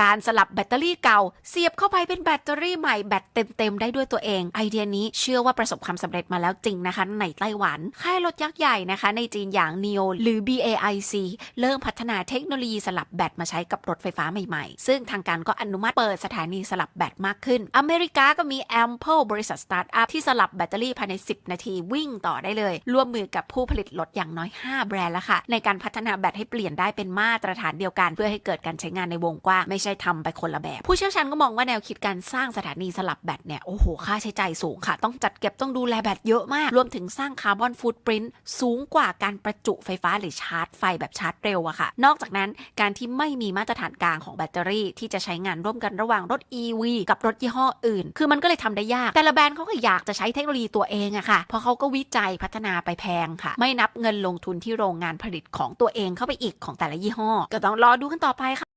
การสลับแบตเตอรี่เก่า เสียบเข้าไปเป็นแบตเตอรี่ใหม่แบตเต็มๆได้ด้วยตัวเอง ไอเดียนี้เชื่อว่าประสบความสำเร็จมาแล้วจริงนะคะ ในไต้หวัน ค่ายรถยักษ์ใหญ่นะคะ ในจีนอย่าง NIO หรือ BAIC เริ่มพัฒนาเทคโนโลยีสลับแบตมาใช้กับรถไฟฟ้าใหม่ๆ ซึ่งทางการก็อนุมัติเปิดสถานีสลับแบตมากขึ้น อเมริกาก็มี Ample บริษัทสตาร์ทอัพที่สลับแบตเตอรี่ภายใน 10 นาทีวิ่งต่อได้เลย ร่วมมือกับผู้ผลิตรถอย่างน้อย 5 แบรนด์แล้วค่ะ ในการพัฒนาแบตให้เปลี่ยนได้เป็นมาตรฐานเดียวกัน เพื่อให้เกิดการใช้งานในวงกว้างไม่ใช่ทำไปคนละแบบ ผู้เชี่ยวชาญก็มองว่าแนวคิดการสร้างสถานีสลับแบตเนี่ยโอ้โหค่าใช้จ่ายสูงค่ะ ต้องจัดเก็บต้องดูแลแบตเยอะมาก รวมถึงสร้างคาร์บอนฟูตปรินต์สูงกว่าการประจุไฟฟ้าหรือชาร์จไฟแบบชาร์จเร็วอะค่ะ นอกจากนั้นการที่ไม่มีมาตรฐานกลางของแบตเตอรี่ ที่จะใช้งานร่วมกันระหว่างรถ EV กับรถยี่ห้ออื่น คือมันก็เลยทำได้ยาก แต่ละแบรนด์เขาก็อยากจะใช้เทคโนโลยีตัวเองอะค่ะเพราะเขาก็วิจัยพัฒนาไปแพงค่ะ ไม่นับเงินลงทุนที่โรงงานผลิตของตัวเองเข้าไปอีกของแต่ละยี่ห้อ ก็ต้องรอดูกันต่อไปค่ะ